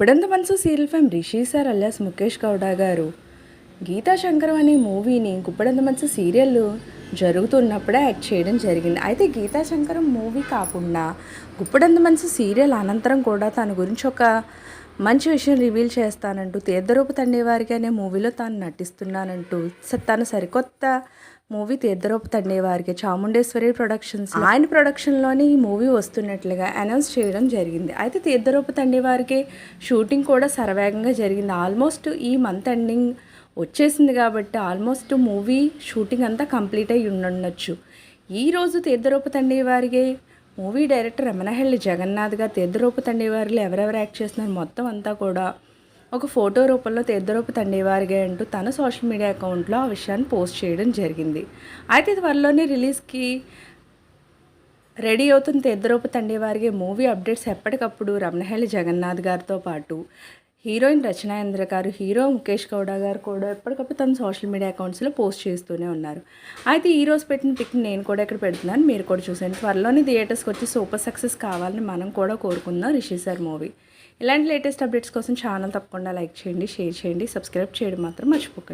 ఇప్పుడంత మనసు serial fame Rishi sir alias Mukesh Gowda garu. Geetha Shankaram అనే మూవీని గుప్పడంత మనసు సీరియల్ జరుగుతున్నప్పుడే యాక్ట్ చేయడం జరిగింది. అయితే గీతా శంకరం మూవీ కాకుండా గుప్పడంత మనసు సీరియల్ అనంతరం కూడా తన గురించి ఒక మంచి విషయం రివీల్ చేస్తానంటూ తీర్థరూపు తండేవారికి అనే మూవీలో తాను నటిస్తున్నానంటూ స- తన సరికొత్త మూవీ తీర్థరూపు తండేవారికి చాముండేశ్వరి ప్రొడక్షన్స్ ఆయన ప్రొడక్షన్లోనే ఈ మూవీ వస్తున్నట్లుగా అనౌన్స్ చేయడం జరిగింది. అయితే తీర్థరూపు తండేవారికి షూటింగ్ కూడా సర్వేగంగా జరిగింది. ఆల్మోస్ట్ ఈ మంత్ ఎండింగ్ వచ్చేసింది కాబట్టి ఆల్మోస్ట్ మూవీ షూటింగ్ అంతా కంప్లీట్ అయి ఉండొచ్చు ఈరోజు తీర్థరూపు తండేవారికి మూవీ డైరెక్టర్ రమణహళ్ళి జగన్నాథ్ తీర్థరూపు తండేవారిలో ఎవరెవరు యాక్ట్ చేస్తున్నారు మొత్తం అంతా కూడా ఒక ఫోటో రూపంలో తీర్థరూపు తండేవారిగా అంటూ తన సోషల్ మీడియా అకౌంట్లో ఆ విషయాన్ని పోస్ట్ చేయడం జరిగింది. అయితే త్వరలోనే రిలీజ్కి రెడీ అవుతున్న తీర్థరూపు తండేవారిగా మూవీ అప్డేట్స్ ఎప్పటికప్పుడు రమణహళ్ళి జగన్నాథ్ గారితో పాటు హీరోయిన్ రచనాయంద్ర గారు హీరో ముఖేష్ గౌడ గారు కూడా ఎప్పటికప్పుడు తన సోషల్ మీడియా అకౌంట్స్లో పోస్ట్ చేస్తూనే ఉన్నారు. అయితే ఈ రోజు పెట్టిన పిక్ నేను కూడా ఇక్కడ పెడుతున్నాను. మీరు కూడా చూసాను త్వరలోనే థియేటర్స్కి వచ్చి సూపర్ సక్సెస్ కావాలని మనం కూడా కోరుకుందాం రిషి సార్ మూవీ. ఇలాంటి లేటెస్ట్ అప్డేట్స్ కోసం ఛానల్ తప్పకుండా లైక్ చేయండి షేర్ చేయండి సబ్స్క్రైబ్ చేయడం మాత్రం మర్చిపోకండి.